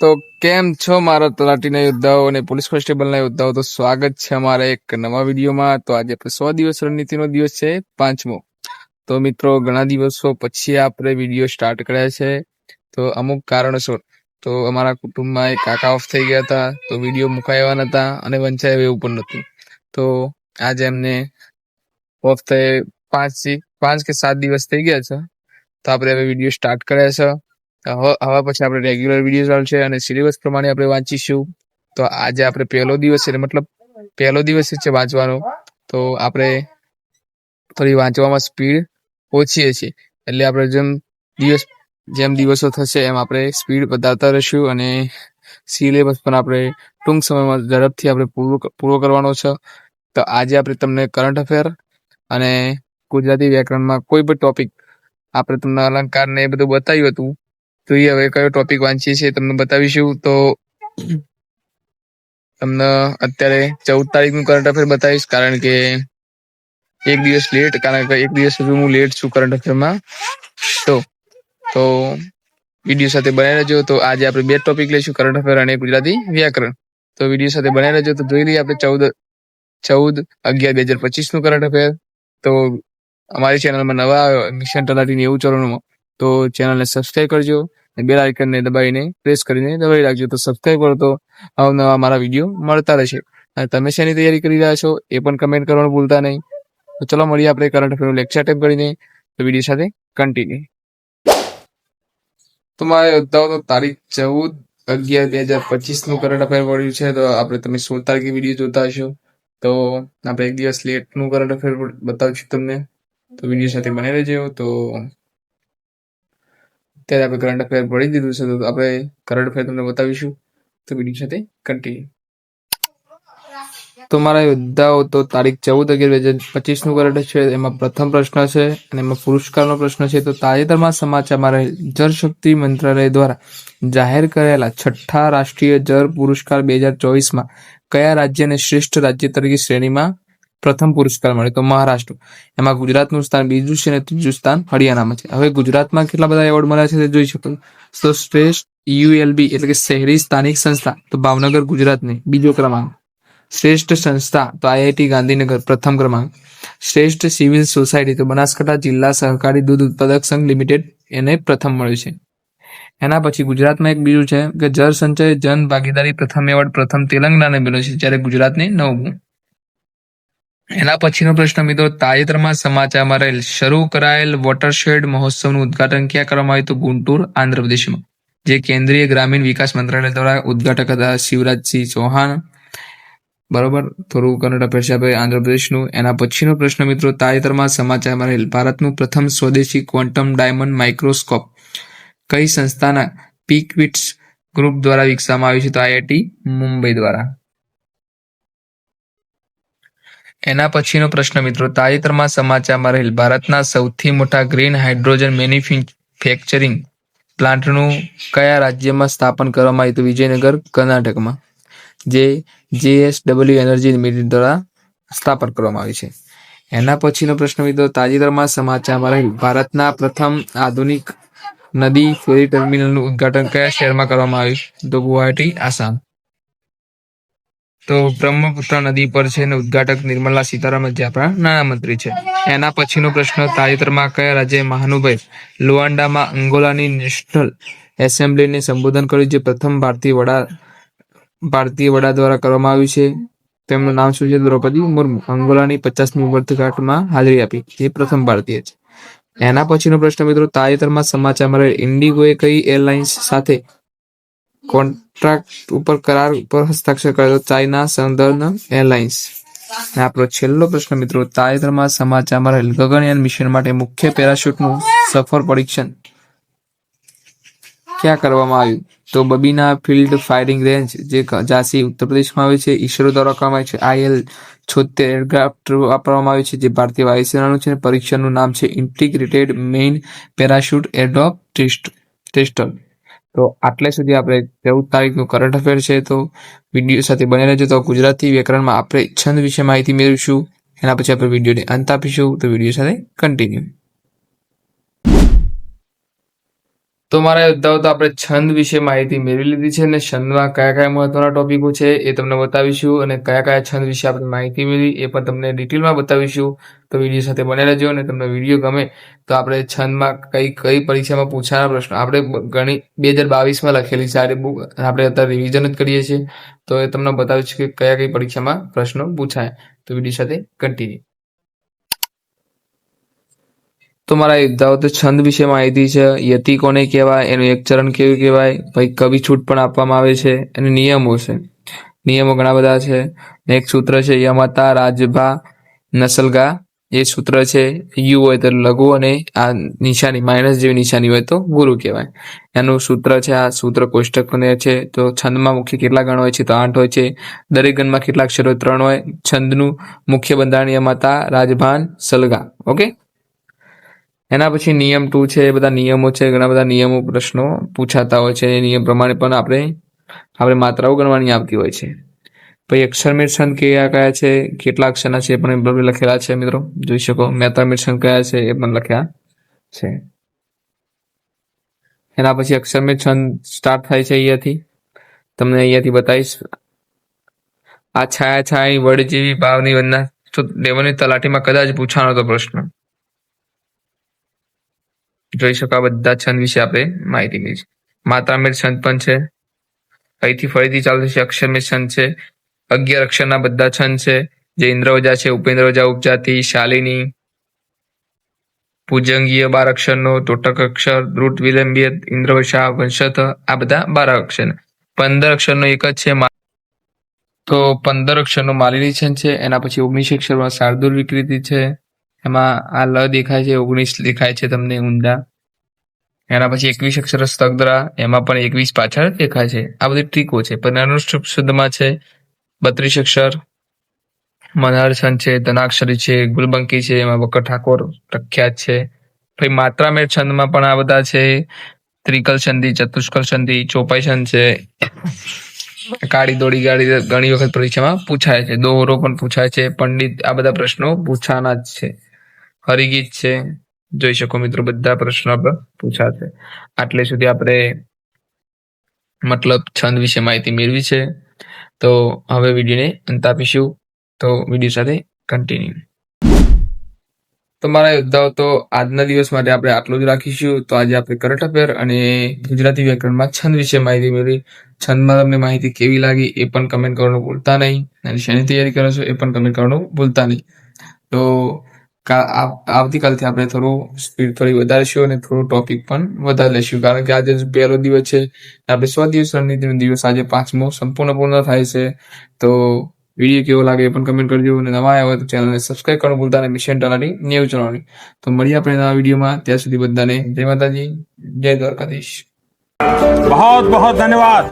તો કેમ છો મારા તલાટીના યોદ્ધાઓ અને પોલીસ કોન્સ્ટેબલના યોદ્ધાઓ? તો સ્વાગત છે અમારા એક નવા વિડીયોમાં. તો આજે આપણે સો દિવસ રણનીતિનો દિવસ છે, પાંચમો. તો મિત્રો, ઘણા દિવસો પછી આપણે વીડિયો સ્ટાર્ટ કર્યા છે. તો અમુક કારણોસર, તો અમારા કુટુંબમાં એક કાકા ઓફ થઈ ગયા હતા. તો વીડિયો મુકાયા નતા અને વંચાય એવું પણ નતું તો આજે એમને ઓફ થઈ પાંચ પાંચ કે સાત દિવસ થઈ ગયા છે. તો આપણે હવે વીડિયો સ્ટાર્ટ કર્યા છે. હવે પછી આપણે રેગ્યુલર વીડિયો ચાલશે અને સિલેબસ પ્રમાણે આપણે વાંચીશું. તો આજે આપણે પહેલો દિવસ એટલે મતલબ પહેલો દિવસ છે વાંચવાનો. તો આપણે થોડી વાંચવામાં સ્પીડ ઓછી છે એટલે આપણે જેમ દિવસ, જેમ દિવસો થશે એમ આપણે સ્પીડ વધારતા રહીશું અને સિલેબસ પણ આપણે ટૂંક સમયમાં ઝડપથી આપણે પૂરો પૂરો કરવાનો છે. તો આજે આપણે તમને કરંટ અફેર અને ગુજરાતી વ્યાકરણમાં કોઈ પણ ટોપિક આપણે તમને અલંકાર ને એ બધું બતાવ્યું હતું. તો એ હવે કયો ટોપિક વાંચીએ છીએ તમને બતાવીશું. તો તમને અત્યારે ચૌદ તારીખનું કરંટ અફેર બતાવીશ, કારણ કે એક દિવસ લેટ કારણ કે એક દિવસ સુધી હું લેટ છું કરંટ અફેરમાં તો તો વીડિયો સાથે બનાવી રહેજો. તો આજે આપણે બે ટોપિક લઈશું કરંટ અફેર અને ગુજરાતી વ્યાકરણ. તો વીડિયો સાથે બનાવી રહેજો. તો જોઈ લઈએ આપણે ચૌદ ચૌદ, અગિયાર, બે હજાર પચીસનું કરંટ અફેર તો અમારી ચેનલમાં નવા આવ્યો મિશન તલાટીની એવું ચરણમાં તો ચેનલને સબસ્ક્રાઇબ કરજો અને બેલ આઇકનને દબાવીને પ્રેસ કરીને દબાવી રાખજો. તો સબસ્ક્રાઇબ કરો તો અવનવા મારા વીડિયો મળતા રહેશે. અને તમે શેની તૈયારી કરી રહ્યા છો એ પણ કમેન્ટ કરવાનું ભૂલતા નહીં. તો ચલો મળીએ આપણે કરંટ અફેરનું લેક્ચર ટાઈપ કરીને. તો વીડિયો સાથે કન્ટિન્યુ તો મારા યોદ્ધાઓ તો તારીખ ચૌદ અગિયાર બે હજાર પચીસનું કરંટ અફેર પડ્યું છે. તો આપણે તમે સોળ તારીખે વીડિયો જોતા હશો? તો આપણે એક દિવસ લેટનું કરંટ અફેર બતાવીશું તમને. તો વીડિયો સાથે બને રહેજો. તો અત્યારે આપણે કરંટ અફેર ભણી દીધું છે, તો આપણે કરંટ અફેર તમને બતાવીશું. તો વીડિયો સાથે કન્ટિન્યુ તો મારા યોદ્ધાઓ, તો તારીખ ચૌદ અગિયાર બે હજાર પચીસનું કરંટ છે, એમાં પ્રથમ પ્રશ્ન છે અને એમાં પુરસ્કારનો પ્રશ્ન છે. તો તાજેતરમાં સમાચારમાં રહેલ જળશક્તિ મંત્રાલય દ્વારા જાહેર કરેલા છઠ્ઠા રાષ્ટ્રીય જળ પુરસ્કાર બે હજાર ચોવીસમાં કયા રાજ્યને શ્રેષ્ઠ રાજ્ય તરીકે શ્રેણીમાં પ્રથમ પુરસ્કાર મળ્યો તો મહારાષ્ટ્ર. એમાં ગુજરાતનું સ્થાન બીજું છે અને ત્રીજું સ્થાન હરિયાણામાં છે. હવે ગુજરાતમાં કેટલા બધા એવોર્ડ મળ્યા છે તે જોઈ શકો તો શ્રેષ્ઠ યુએલબી એટલે કે શહેરી સ્થાનિક સંસ્થા, તો ભાવનગર ગુજરાતની બીજો ક્રમાંક. શ્રેષ્ઠ સંસ્થા, તો આઈઆઈટી ગાંધીનગર પ્રથમ ક્રમાંક. શ્રેષ્ઠ સિવિલ સોસાયટી, તો બનાસકાંઠા જિલ્લા સહકારી દૂધ ઉત્પાદક સંઘ લિમિટેડ એને પ્રથમ મળ્યું છે. એના પછી ગુજરાતમાં એક બીજું છે કે જળ સંચય જન ભાગીદારી પ્રથમ એવોર્ડ પ્રથમ તેલંગાણાને મળ્યો છે, જ્યારે ગુજરાતને નવમું. એના પછીનો પ્રશ્ન, મિત્રો, તાજેતરમાં સમાચારમાં રહેલ શરૂ કરાયેલ વોટરશેડ મહોત્સવનું ઉદઘાટન ક્યાં કરવામાં આવ્યું તો ગુંટુર, આંધ્રપ્રદેશમાં. જે કેન્દ્રીય ગ્રામીણ વિકાસ મંત્રાલય દ્વારા ઉદ્ઘાટક હતા શિવરાજસિંહ ચૌહાણ. બરોબર? થોડું કરંટ અફેર છે આંધ્રપ્રદેશનું. એના પછીનો પ્રશ્ન, મિત્રો, તાજેતરમાં સમાચારમાં રહેલ ભારતનું પ્રથમ સ્વદેશી ક્વોન્ટમ ડાયમંડ માઇક્રોસ્કોપ કઈ સંસ્થાના પીકવિટ્સ ગ્રુપ દ્વારા વિકસાવવામાં આવ્યું છે? તો આઈઆઈટી, મુંબઈ દ્વારા. એના પછીનો પ્રશ્ન મિત્રો, તાજેતરમાં સમાચારમાં રહેલ ભારતના સૌથી મોટા ગ્રીન હાઇડ્રોજન મેન્યુફેક્ચરિંગ પ્લાન્ટનું કયા રાજ્યમાં સ્થાપન કરવામાં આવ્યું હતું? વિજયનગર, કર્ણાટકમાં, જે જેએસડબલ્યુ એનર્જી લિમિટેડ દ્વારા સ્થાપન કરવામાં આવ્યું છે. એના પછીનો પ્રશ્ન મિત્રો, તાજેતરમાં સમાચારમાં રહેલ ભારતના પ્રથમ આધુનિક નદી ફેરી ટર્મિનલનું ઉદ્ઘાટન કયા શહેરમાં કરવામાં આવ્યું? તો ગુવાહાટી, આસામ. તો બ્રહ્મપુત્ર નદી પર છે અને ઉદ્ઘાટક નિર્મલા સીતારામન જે આપણા નાણામંત્રી છે. એના પછીનો પ્રશ્ન, તાજેતરમાં કયા રાજ્ય મહાનુભાઈ લુઆન્ડામાં અંગોલાની નેશનલ એસેમ્બલીને સંબોધન કર્યું, જે પ્રથમ ભારતીય વડા ભારતીય વડા દ્વારા કરવામાં આવ્યું છે? તેમનું નામ શું છે? દ્રૌપદી મુર્મુ. અંગોલાની પચાસમી વર્ષગાંઠમાં હાજરી આપી. જે પ્રથમ ભારતીય છે. એના પછીનો પ્રશ્ન મિત્રો, તાજેતરમાં સમાચારમાં મળે ઇન્ડિગોએ કઈ એરલાઇન્સ સાથે કોન્ટ્રાક્ટ ઉપર કરાર ઉપર હસ્તાક્ષર કરેલો ચાઇના સંદર્ભ એરલાઇન્સ. આપણો છેલ્લો પ્રશ્ન મિત્રો, તાજેતરમાં સમાચારમાં રહેલ ગગનયાન મિશન માટે મુખ્ય પેરાશૂટનું સફળ પરીક્ષણ ક્યાં કરવામાં આવ્યું? તો બબીના ફિલ્ડ ફાયરિંગ રેન્જ, જે ઝાંસી ઉત્તર પ્રદેશમાં આવે છે, ઈસરો દ્વારા કરવામાં આવે છે, આઈએલ છોતેર એરક્રાફ્ટ વાપરવામાં આવ્યું છે, જે ભારતીય વાયુસેનાનું છે પરીક્ષણનું નામ છે, integrated main parachute airdrop test, tester. તો આટલે સુધી આપણે ચૌદ તારીખનું કરંટ અફેર છે, તો વીડિયો સાથે બને રહેજો. તો ગુજરાતી વ્યાકરણમાં આપણે છંદ વિશે માહિતી મેળવીશું. એના પછી આપણે વિડીયોને અંત આપીશું. તો વીડિયો સાથે કન્ટિન્યુ તો મારા યોદ્ધાઓ તો આપણે છંદ વિશે માહિતી મેળવી લીધી છે અને છંદમાં કયા કયા મહત્વના ટોપિકો છે એ તમને બતાવીશું અને કયા કયા છંદ વિશે આપણે માહિતી મેળવી એ પણ તમને ડિટેલમાં બતાવીશું. તો વીડિયો સાથે બને રહેજો અને તમને વીડિયો ગમે તો આપણે છંદમાં કઈ કઈ પરીક્ષામાં પૂછાના પ્રશ્નો આપણે ઘણી બે હજાર બાવીસમાં લખેલી આ બુક આપણે અત્યારે રિવિઝન જ કરીએ છીએ. તો એ તમને બતાવીશું કે કયા કઈ પરીક્ષામાં પ્રશ્નો પૂછાય. તો વીડિયો સાથે કન્ટિન્યુ તો મારા તો છંદ વિશે માહિતી છે. યતિ કોને કહેવાય? એનું એક ચરણ કેવું કહેવાય? ભાઈ, કવિ છૂટ પણ આપવામાં આવે છે. અને નિયમો છે. નિયમો ઘણા બધા છે. એક સૂત્ર છે, યમતા રાજભા નસલગા. એ સૂત્ર છે, યુ હોય તો લઘુ અને આ નિશાની, માઇનસ જેવી નિશાની હોય તો ગુરુ કહેવાય. એનું સૂત્ર છે, આ સૂત્ર કોષ્ટક ને છે. તો છંદમાં મુખ્ય કેટલા ગણ હોય છે? તો આઠ હોય છે. દરેક ગણમાં કેટલા અક્ષરો ત્રણ હોય. છંદનું મુખ્ય બંધારણ યમતા, રાજભાન સલગા ઓકે? એના પછી નિયમ ટુ છે, એ બધા નિયમો છે, ઘણા બધા નિયમો પ્રશ્નો પૂછાતા હોય છે, એ નિયમ પ્રમાણે પણ આપણે આપણે માત્રાઓ ગણવાની આવતી હોય છે. પછી અક્ષરમેર છંદ કયા કયા છે, કેટલા અક્ષરના છે એ પણ લખેલા છે મિત્રો. જોઈ શકો મેત્રામેળ છંદ કયા છે એ પણ લખ્યા છે. એના પછી અક્ષરમેર છંદ સ્ટાર્ટ થાય છે અહીંયાથી. તમને અહીંયાથી બતાવીશ. આ છાયા છાયા વડ જેવી ભાવની વંદના. તો દેવની તલાટીમાં કદાચ પૂછાનો હતો પ્રશ્ન. જોઈ શકો બધા છંદ વિશે આપણે માહિતી મેળવી છે. માત્રામેળ છંદ પણ છે. અહીંથી ફરીથી ચાલુ છે અક્ષરમેર છંદ છે. અગિયાર અક્ષરના બધા છંદ છે. જે ઇન્દ્રવજા છે ઉપેન્દ્રવજા ઉપજાતિ, શાલિની પૂજંગીય બાર અક્ષરનો, તોટક અક્ષર દ્રુત વિલંબીય ઇન્દ્રવશા વંશથ, આ બધા બાર અક્ષર. પંદર અક્ષરનો એક જ છે તો પંદર અક્ષરનો માલિની છંદ છે. એના પછી ઓગણીસ અક્ષરમાં શાર્દુલ વિકૃતિ છે. એમાં આ લ દેખાય છે, ઓગણીસ દેખાય છે તમને ઊંડા. એના પછી એકવીસ અક્ષર સ્તગ્ધરા, એમાં પણ એકવીસ પાછળ દેખાય છે. આ બધી ટ્રીકો છે. પણ અનુષ્ઠુપ શુદ્ધમાં છે, બત્રીસ અક્ષર, મનહર છંદ છે, ધનાક્ષરી છે, ગુલબંકી છે, એમાં વકર ઠાકોર પ્રખ્યાત છે. પછી માત્રામેર છંદમાં પણ આ બધા છે. ત્રિકલ છંદી, ચતુષ્કલ છંદી, ચોપાઈ છંદ છે. કાળી દોડી ગાડી ઘણી વખત પરીક્ષામાં પૂછાય છે. દોહરો પણ પૂછાય છે. પંડિત આ બધા પ્રશ્નો પૂછાના જ છે. હરિગીત છે. જોઈ શકો મિત્રો બધા પ્રશ્નો આપણે પૂછાશે આટલે સુધી આપણે મતલબ છંદ વિશે માહિતી મેળવી છે. તો હવે વિડીયોને અંત આપીશું. તો વીડિયો સાથે કન્ટિન્યુ તો મારા યોદ્ધાઓ, તો આજના દિવસ માટે આપણે આટલું જ રાખીશું. તો આજે આપણે કરંટ અફેર અને ગુજરાતી વ્યાકરણમાં છંદ વિશે માહિતી મેળવી. છંદમાં તમને માહિતી કેવી લાગી એ પણ કમેન્ટ કરવાનું ભૂલતા નહીં. અને શેની તૈયારી કરો છો એ પણ કમેન્ટ કરવાનું ભૂલતા નહીં. તો આવતીકાલથી આપણે થોડું સ્પીડ થોડી વધારીશું અને થોડું ટોપિક પણ વધારી લેશું કારણ કે આજે પહેલો દિવસ છે. આપણે સો દિવસ રણનીતિનો દિવસ આજે પાંચમો સંપૂર્ણ પૂર્ણ થાય છે. તો વીડિયો કેવો લાગે એ પણ કમેન્ટ કરજો. અને નવા આવે તો ચેનલને સબસ્ક્રાઈબ કરવાનું ભૂલતા અને મિશન ટાળાની નેવું ચલાવવાની. તો મળીએ આપણે નવા વિડીયોમાં. ત્યાં સુધી બધાને જય માતાજી, જય દ્વારકાધીશ. બહુ બહુ ધન્યવાદ